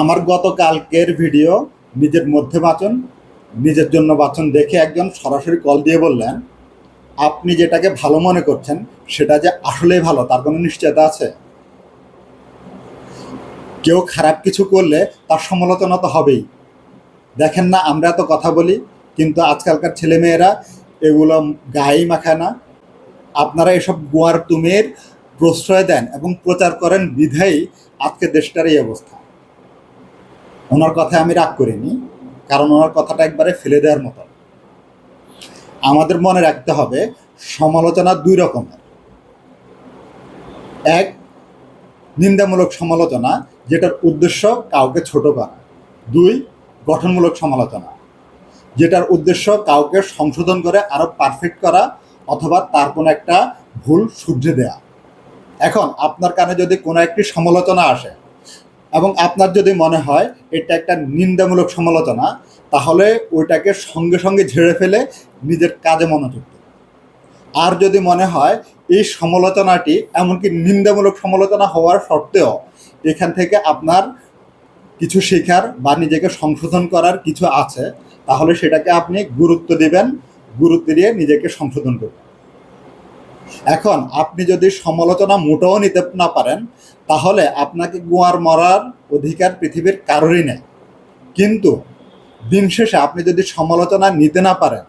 আমার গতকালকের ভিডিও নিজের মধ্যে বাঁচন, নিজের জন্য বাঁচন দেখে একজন সরাসরি কল দিয়ে বললেন, আপনি যেটাকে ভালো মনে করছেন, সেটা যে আসলেই ভালো, তার কোনো নিশ্চয়তা আছে? কেউ খারাপ কিছু করলে তার সমালোচনা তো হবেই। দেখেন না, আমরা তো কথা বলি, কিন্তু আজকালকার ছেলেমেয়েরা এগুলো গায়েই মাখায় না। আপনারা এসব গোয়ার তুমের প্রশ্রয় দেন এবং প্রচার করেন বিধায়ী, আজকে দেশটার এই অবস্থা। ওনার কথায় আমি রাগ করিনি, কারণ ওনার কথাটা একবারে ফেলে দেওয়ার মতো। আমাদের মনে রাখতে হবে, সমালোচনা দুই রকমের। এক, নিন্দামূলক সমালোচনা, যেটার উদ্দেশ্য কাউকে ছোট করা। দুই, গঠনমূলক সমালোচনা, যেটার উদ্দেশ্য কাউকে সংশোধন করে আরও পারফেক্ট করা অথবা তার কোনো একটা ভুল শুধরে দেয়া। এখন, আপনার কানে যদি কোনো একটি সমালোচনা আসে এবং আপনার যদি মনে হয় এটা একটা নিন্দামূলক সমালোচনা, তাহলে ওইটাকে সঙ্গে সঙ্গে ঝেড়ে ফেলে নিজের কাজে মনোযোগ। আর যদি মনে হয় এই সমালোচনাটি এমনকি নিন্দামূলক সমালোচনা হওয়ার সত্ত্বেও এখান থেকে আপনার কিছু শেখার বা নিজেকে সংশোধন করার কিছু আছে, তাহলে সেটাকে আপনি গুরুত্ব দেবেন, গুরুত্ব দিয়ে নিজেকে সংশোধন করবেন এখন আপনি যদি সমালোচনা মোটেও নিতে না পারেন, তাহলে আপনাকে গুয়ার মরার অধিকার পৃথিবীর কারোরই নেই। কিন্তু দিন শেষে আপনি যদি সমালোচনা নিতে না পারেন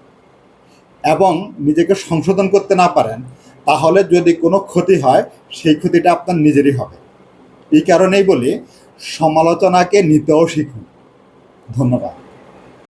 এবং নিজেকে সংশোধন করতে না পারেন, তাহলে যদি কোনো ক্ষতি হয়, সেই ক্ষতিটা আপনার নিজেরই হবে। এই কারণেই বলি, সমালোচনাকে নিতেও শিখুন। ধন্যবাদ।